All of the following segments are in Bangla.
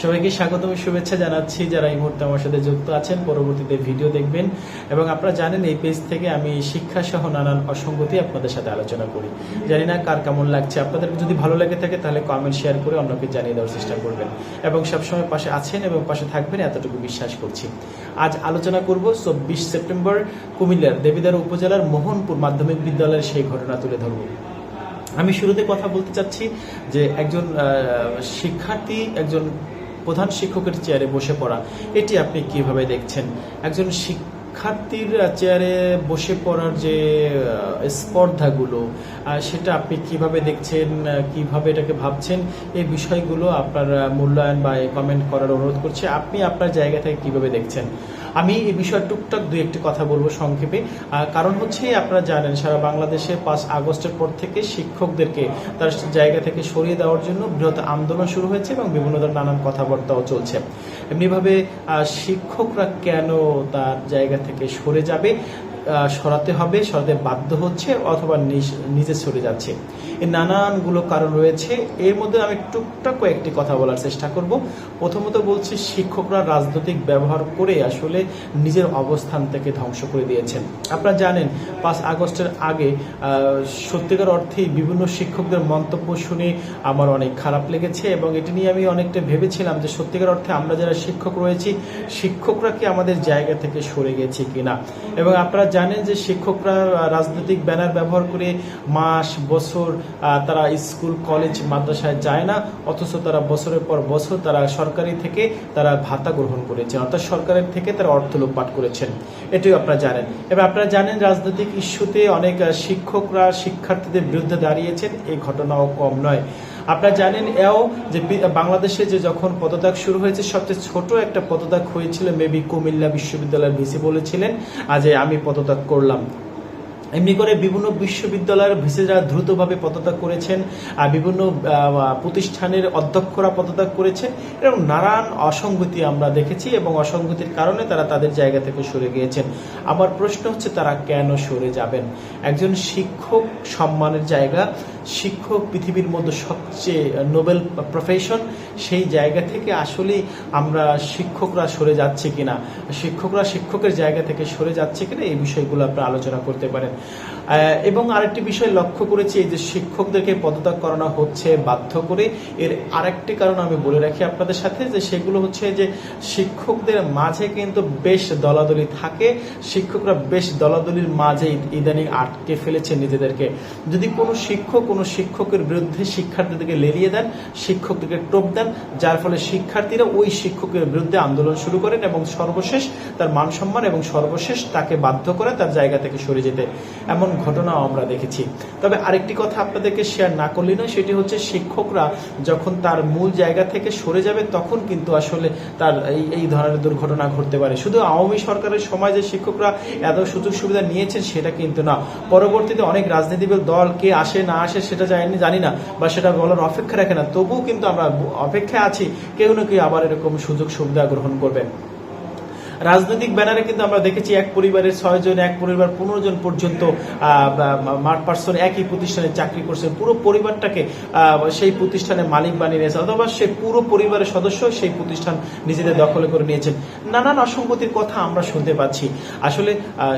সবাইকে স্বাগতম, শুভেচ্ছা জানাচ্ছি যারা এই মুহূর্তে আমার সাথে যুক্ত আছেন। পরবর্তীতে ভিডিও দেখবেন এবং আপনারা জানেন এই পেজ থেকে আমি শিক্ষা সহ নানান অসঙ্গতি আপনাদের সাথে আলোচনা করি। জানি না কার কেমন লাগছে। আপনাদের যদি ভালো লাগে থাকে তাহলে কমেন্ট শেয়ার করে অন্যকে জানিয়ে দেওয়ার চেষ্টা করবেন। এবং সবসময় পাশে আছেন এবং পাশে থাকবেন এতটুকু বিশ্বাস করছি। আজ আলোচনা করব চব্বিশ সেপ্টেম্বর, কুমিল্লার দেবিদার উপজেলার মোহনপুর মাধ্যমিক বিদ্যালয়ের সেই ঘটনা তুলে ধরব। আমি শুরুতে কথা বলতে চাচ্ছি যে একজন শিক্ষার্থী, একজন প্রধান শিক্ষকের চেয়ারে বসে পড়া। এটি আপনি কীভাবে দেখছেন? একজন শিক্ষার্থীর চেয়ারে বসে পড়ার যে স্পর্ধাগুলো সেটা আপনি কীভাবে দেখছেন কীভাবে এটাকে ভাবছেন, এই বিষয়গুলো আপনার মূল্যায়ন বা কমেন্ট করার অনুরোধ করছি। আপনি আপনার জায়গা থেকে কীভাবে দেখছেন? আমি এই বিষয়ে টুকটাক দু একটি কথা বলব সংক্ষেপে। কারণ হচ্ছে, আপনারা জানেন, সারা বাংলাদেশে পাঁচ আগস্টের পর থেকে শিক্ষকদেরকে তার জায়গা থেকে সরিয়ে দেওয়ার জন্য বৃহৎ আন্দোলন শুরু হয়েছে এবং বিভিন্ন ধরনের নানান কথাবার্তাও চলছে। এমনিভাবে শিক্ষকরা কেন তার জায়গা থেকে সরে যাবে? সরাতে হবে, সরাতে বাধ্য হচ্ছে অথবা নিজ- সরে যাচ্ছে। এই নানানগুলো কারণ রয়েছে। এর মধ্যে আমি টুকটাক কয়েকটি কথা বলার চেষ্টা করব। প্রথমত বলছি, শিক্ষকরা রাজনৈতিক ব্যবহার করে আসলে নিজের অবস্থান থেকে ধ্বংস করে দিয়েছেন। আপনারা জানেন, পাঁচ আগস্টের আগে সত্যিকার অর্থেই বিভিন্ন শিক্ষকদের মন্তব্য শুনে আমার অনেক খারাপ লেগেছে এবং এটি নিয়ে আমি অনেকটা ভেবেছিলাম যে সত্যিকার অর্থে আমরা যারা শিক্ষক রয়েছি, শিক্ষকরা কি আমাদের জায়গা থেকে সরে গেছি কিনা? এবং আপনারা জানেন যে শিক্ষকরা রাজনৈতিক ব্যানার ব্যবহার করে মাস, বছর তারা স্কুল, কলেজ, মাদ্রাসায় যায় না, অথচ তারা বছরের পর বছর তারা সরকারি থেকে তারা ভাতা গ্রহণ করেছেন অর্থাৎ সরকারের থেকে তারা অর্থ লোপাট করেছেন। এটিও আপনারা জানেন। এবার আপনারা জানেন রাজনৈতিক ইস্যুতে অনেক শিক্ষকরা, শিক্ষার্থীদের বিরুদ্ধে দাঁড়িয়েছেন এই ঘটনাও কম নয়। আপনারা জানেন এও যে বাংলাদেশে যে যখন পদত্যাগ শুরু হয়েছে, সবচেয়ে ছোট একটা পদত্যাগ হয়েছিল মেবি কুমিল্লা বিশ্ববিদ্যালয়ের ভিসি বলেছিলেন, আজ আমি পদত্যাগ করলাম। এমনি করে বিভিন্ন বিশ্ববিদ্যালয়ের ভিসি যারা দ্রুতভাবে পদত্যাগ করেছেন, আর বিভিন্ন প্রতিষ্ঠানের অধ্যক্ষরা পদত্যাগ করেছেন। এরকম নানান অসঙ্গতি আমরা দেখেছি এবং অসঙ্গতির কারণে তারা তাদের জায়গা থেকে সরে গিয়েছেন। আমার প্রশ্ন হচ্ছে, তারা কেন সরে যাবেন? একজন শিক্ষক সম্মানের জায়গা। শিক্ষক পৃথিবীর মধ্যে সবচেয়ে নোবেল প্রফেশন সেই জায়গা থেকে আসলেই আমরা শিক্ষকরা সরে যাচ্ছে কিনা? শিক্ষকরা শিক্ষকের জায়গা থেকে সরে যাচ্ছে কিনা? এই বিষয়গুলো আপনারা আলোচনা করতে পারেন। এবং আরেকটি বিষয় লক্ষ্য করেছি, এই যে শিক্ষকদেরকে পদত্যাগ করানো হচ্ছে বাধ্য করে। এর আরেকটি কারণ আমি বলে রাখি আপনাদের সাথে, যে সেগুলো হচ্ছে যে শিক্ষকদের মাঝে কিন্তু বেশ দলাদলি থাকে। শিক্ষকরা বেশ দলাদলির মাঝে ইদানিং আটকে ফেলেছে নিজেদেরকে। যদি কোনো শিক্ষক কোনো শিক্ষকের বিরুদ্ধে শিক্ষার্থীদেরকে লেলিয়ে দেন, শিক্ষকদেরকে টোপ দেন, যার ফলে শিক্ষার্থীরা ওই শিক্ষকের বিরুদ্ধে আন্দোলন শুরু করেন এবং সর্বশেষ তার মান সম্মান এবং সর্বশেষ তাকে বাধ্য করে তার জায়গা থেকে সরে যেতে। এমন ঘটনাও আমরা দেখেছি। তবে আরেকটি কথা আপনাদেরকে শেয়ার না করলে নয়, সেটি হচ্ছে শিক্ষকরা যখন তার মূল জায়গা থেকে সরে যাবে, তখন কিন্তু আসলে তার এই এই ধরনের দুর্ঘটনা ঘটতে পারে। শুধু আওয়ামী সরকারের সময় যে শিক্ষকরা এত সুযোগ সুবিধা নিয়েছেন, সেটা কিন্তু না। পরবর্তীতে অনেক রাজনীতিবিদ দল কে আসে, না আসে, সেটা জানি জানি না, বা সেটা বলার অপেক্ষা রাখে না। তবুও কিন্তু আমরা অপেক্ষায় আছি, কেউ না কেউ আবার এরকম সুযোগ সুবিধা গ্রহণ করবে। রাজনৈতিক ব্যানারে কিন্তু আমরা দেখেছি এক পরিবারের ছয় জন, এক পরিবার পনেরো জন পর্যন্ত মাঠ একই প্রতিষ্ঠানে চাকরি করছেন পুরো পরিবারটাকে সেই প্রতিষ্ঠানে মালিক বানিয়ে নিয়েছে, অথবা সে পুরো পরিবারের সদস্য সেই প্রতিষ্ঠান নিজেদের দখলে করে নিয়েছেন। নানান অসঙ্গতির কথা আমরা শুনতে পাচ্ছি। আসলে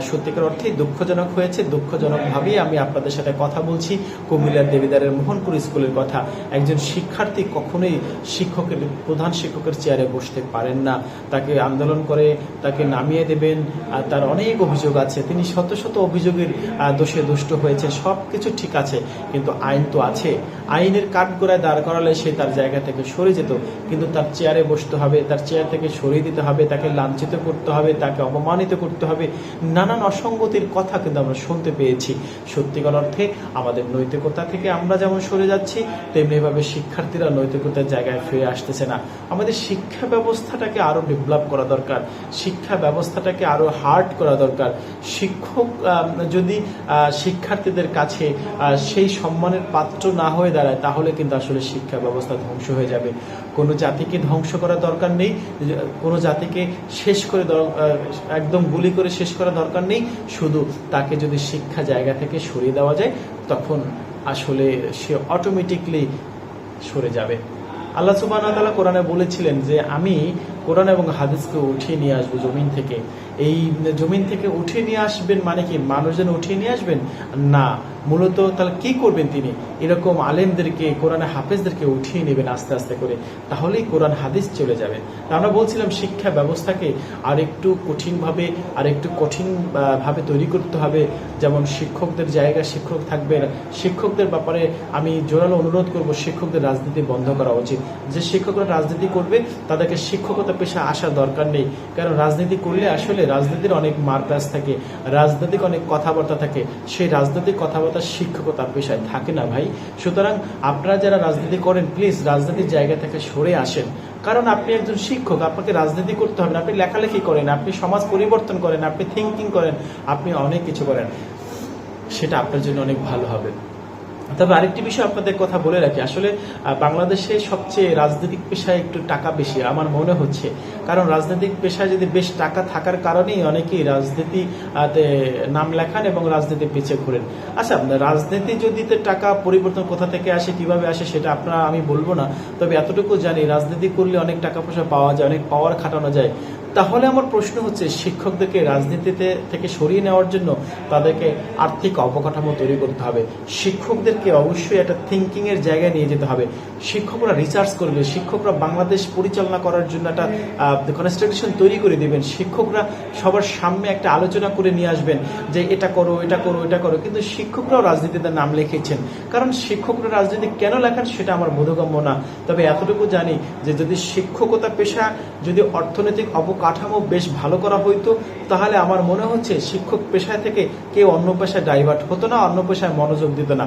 সত্যিকার অর্থেই দুঃখজনক হয়েছে। দুঃখজনকভাবেই আমি আপনাদের সাথে কথা বলছি। কুমিল্লার দেবীদারের মোহনপুর স্কুলের কথা। একজন শিক্ষার্থী কখনোই শিক্ষকের, প্রধান শিক্ষকের চেয়ারে বসতে পারেন না। তাকে আন্দোলন করে তাকে নামিয়ে দেবেন, আর তার অনেক অভিযোগ আছে। তিনি শত শত অভিযোগের দোষে দুষ্ট হয়েছে সব কিছু ঠিক আছে, কিন্তু আইন তো আছে। আইনের কাঠগড়ায় দাঁড় করালে সে তার জায়গা থেকে সরে যেত, কিন্তু তার চেয়ারে বসতে হবে, তার চেয়ার থেকে সরিয়ে দিতে হবে, তাকে লাঞ্ছিত করতে হবে, তাকে অপমানিত করতে হবে। নানান অসঙ্গতির কথা কিন্তু আমরা শুনতে পেয়েছি। সত্যিকার অর্থে আমাদের নৈতিকতা থেকে আমরা যেমন সরে যাচ্ছি তেমনিভাবে শিক্ষার্থীরা নৈতিকতার জায়গায় ফিরে আসতেছে না। আমাদের শিক্ষা ব্যবস্থাটাকে আরও ডেভেলপ করা দরকার। শিক্ষা ব্যবস্থাটাকে আরও হার্ড করা দরকার। শিক্ষক যদি শিক্ষার্থীদের কাছে সেই সম্মানের পাত্র না হয়ে দাঁড়ায়, তাহলে কিন্তু আসলে শিক্ষা ব্যবস্থা ধ্বংস হয়ে যাবে। কোনো জাতিকে ধ্বংস করার দরকার নেই, কোনো জাতিকে শেষ করে একদম গুলি করে শেষ করা দরকার নেই। শুধু তাকে যদি শিক্ষা জায়গা থেকে সরিয়ে দেওয়া যায়, তখন আসলে সে অটোমেটিকলি সরে যাবে। আল্লাহ সুবাহ কোরআনে বলেছিলেন যে, আমি কোরআন এবং হাদিসকে উঠিয়ে নিয়ে আসব জমিন থেকে। এই জমিন থেকে উঠিয়ে নিয়ে আসবেন মানে কি? মানুষজন উঠিয়ে নিয়ে আসবেন? না। মূলত তাহলে কি করবেন তিনি? এরকম আলেমদেরকে, কোরআনে হাফেজদেরকে উঠিয়ে নেবেন আস্তে আস্তে করে। তাহলেই কোরআন হাদিস চলে যাবে। আমরা বলছিলাম শিক্ষা ব্যবস্থাকে আর একটু কঠিনভাবে আর একটু কঠিন ভাবে তৈরি করতে হবে। যেমন শিক্ষকদের জায়গায় শিক্ষক থাকবে শিক্ষকদের ব্যাপারে আমি জোরালো অনুরোধ করব শিক্ষকদের রাজনীতি বন্ধ করা উচিত। যে শিক্ষকরা রাজনীতি করবে, তাদেরকে শিক্ষকতা পেশা আসার দরকার নেই। কারণ রাজনীতি করলে আসলে রাজনীতির অনেক মার্কাস থাকে, রাজনৈতিক অনেক কথাবার্তা থাকে। সেই রাজনৈতিক কথাবার্তা শিক্ষকতা পেশায় থাকে না ভাই। সুতরাং আপনারা যারা রাজনীতি করেন প্লিজ রাজনীতির জায়গা থেকে সরে আসেন। কারণ আপনি একজন শিক্ষক, আপনাকে রাজনীতি করতে হবে না। আপনি লেখালেখি করেন, আপনি সমাজ পরিবর্তন করেন, আপনি থিঙ্কিং করেন, আপনি অনেক কিছু করেন। সেটা আপনার জন্য অনেক ভালো হবে। তবে আরেকটি বিষয় আপনাদের কথা বলে রাখি। আসলে বাংলাদেশে সবচেয়ে রাজনৈতিক পেশায় একটু টাকা বেশি, আমার মনে হচ্ছে। কারণ রাজনৈতিক পেশায় যদি বেশ টাকা থাকার কারণেই অনেকেই রাজনীতি নাম লেখান এবং রাজনীতি পিছিয়ে ঘুরেন। আচ্ছা রাজনীতি যদি টাকা পরিবর্তন কোথা থেকে আসে, কীভাবে আসে, সেটা আপনারা, আমি বলব না। তবে এতটুকু জানি, রাজনীতি করলে অনেক টাকা পয়সা পাওয়া যায়, অনেক পাওয়ার খাটানো যায়। তাহলে আমার প্রশ্ন হচ্ছে, শিক্ষকদেরকে রাজনীতিতে থেকে সরিয়ে নেওয়ার জন্য তাদেরকে আর্থিক অবকাঠামো তৈরি করতে হবে। শিক্ষকদেরকে অবশ্যই একটা থিঙ্কিং এর জায়গায় নিয়ে যেতে হবে। শিক্ষকরা রিসার্চ করবে, শিক্ষকরা বাংলাদেশ পরিচালনা করার জন্য একটা কনস্টিটিউশন তৈরি করে দিবেন। শিক্ষকরা সবার সামনে একটা আলোচনা করে নিয়ে আসবেন যে এটা করো এটা করো এটা করো। কিন্তু শিক্ষকরাও রাজনীতিতে নাম লিখেছেন। কারণ শিক্ষকরা রাজনীতি কেন লেখান সেটা আমার বোধগম্য না। তবে এতটুকু জানি যে যদি শিক্ষকতা পেশা, যদি অর্থনৈতিক অবকাঠামো বেশ ভালো করা হইতো, তাহলে আমার মনে হচ্ছে শিক্ষক পেশায় থেকে কেউ অন্য পেশায় ডাইভার্ট হতো না, অন্য পেশায় মনোযোগ দিত না।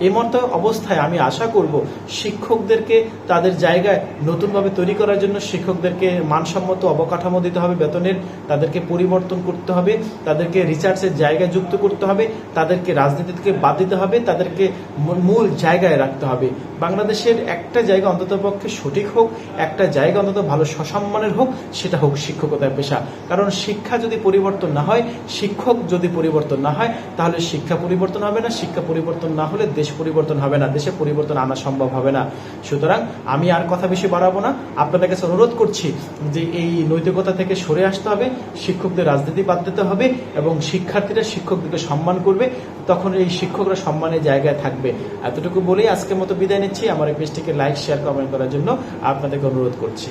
এই মতো অবস্থায় আমি আশা করব শিক্ষকদেরকে তাদের জায়গায় নতুনভাবে তৈরি করার জন্য শিক্ষকদেরকে মানসম্মত অবকাঠামো দিতে হবে, বেতনের তাদেরকে পরিবর্তন করতে হবে, তাদেরকে রিসার্চের জায়গায় যুক্ত করতে হবে, তাদেরকে রাজনীতি থেকে বাদ দিতে হবে, তাদেরকে মূল- জায়গায় রাখতে হবে। বাংলাদেশের একটা জায়গা অন্তত পক্ষে সঠিক হোক, একটা জায়গা অন্তত ভালো সসম্মানের হোক, সেটা হোক শিক্ষকতার পেশা। কারণ শিক্ষা যদি পরিবর্তন না হয়, শিক্ষক যদি পরিবর্তন না হয়, তাহলে শিক্ষা পরিবর্তন হবে না, শিক্ষা পরিবর্তন না হলে দেশ পরিবর্তন হবে না, দেশে পরিবর্তন আনা সম্ভব হবে না। সুতরাং আমি আর কথা বেশি বাড়াবো না। আপনাদের কাছে অনুরোধ করছি যে এই নৈতিকতা থেকে সরে আসতে হবে, শিক্ষকদের রাজনীতি বাদ দিতে হবে এবং শিক্ষার্থীরা শিক্ষকদেরকে সম্মান করবে। তখন এই শিক্ষকরা সম্মানের জায়গায় থাকবে। এতটুকু বলেই আজকের মতো বিদায় নিচ্ছি। আমার এই পেজটিকে লাইক, শেয়ার কমেন্ট করার জন্য আপনাদেরকে অনুরোধ করছি।